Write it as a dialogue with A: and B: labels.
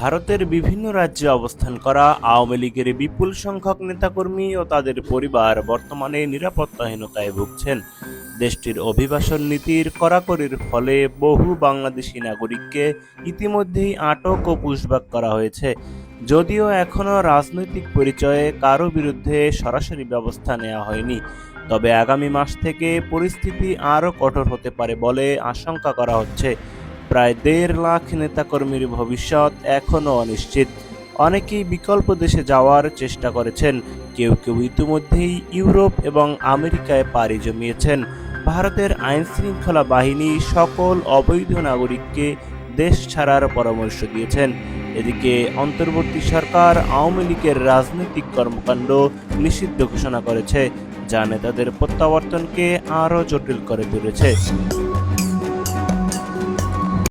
A: ভারতের বিভিন্ন রাজ্যে অবস্থান করা আওয়ামী লীগের বিপুল সংখ্যক নেতাকর্মী ও তাদের পরিবার বর্তমানে নিরাপত্তাহীনতায় ভুগছেন। দেশটির অভিবাসন নীতির কড়াকড়ির ফলে বহু বাংলাদেশি নাগরিককে ইতিমধ্যেই আটক ও পুশবাক করা হয়েছে। যদিও এখনও রাজনৈতিক পরিচয়ে কারও বিরুদ্ধে সরাসরি ব্যবস্থা নেওয়া হয়নি। তবে আগামী মাস থেকে পরিস্থিতি আরও কঠোর হতে পারে বলে আশঙ্কা করা হচ্ছে। প্রায় দেড় লাখ নেতাকর্মীর ভবিষ্যৎ এখনও অনিশ্চিত। অনেকেই বিকল্প দেশে যাওয়ার চেষ্টা করেছেন। কেউ কেউ ইতিমধ্যেই ইউরোপ এবং আমেরিকায় পাড়ি জমিয়েছেন। ভারতের আইন শৃঙ্খলা বাহিনী সকল অবৈধ নাগরিককে দেশ ছাড়ার পরামর্শ দিয়েছেন। এদিকে অন্তর্বর্তী সরকার আওয়ামী লীগের রাজনৈতিক কর্মকাণ্ড নিষিদ্ধ ঘোষণা করেছে, যা নেতাদের প্রত্যাবর্তনকে আরও জটিল করে তুলেছে।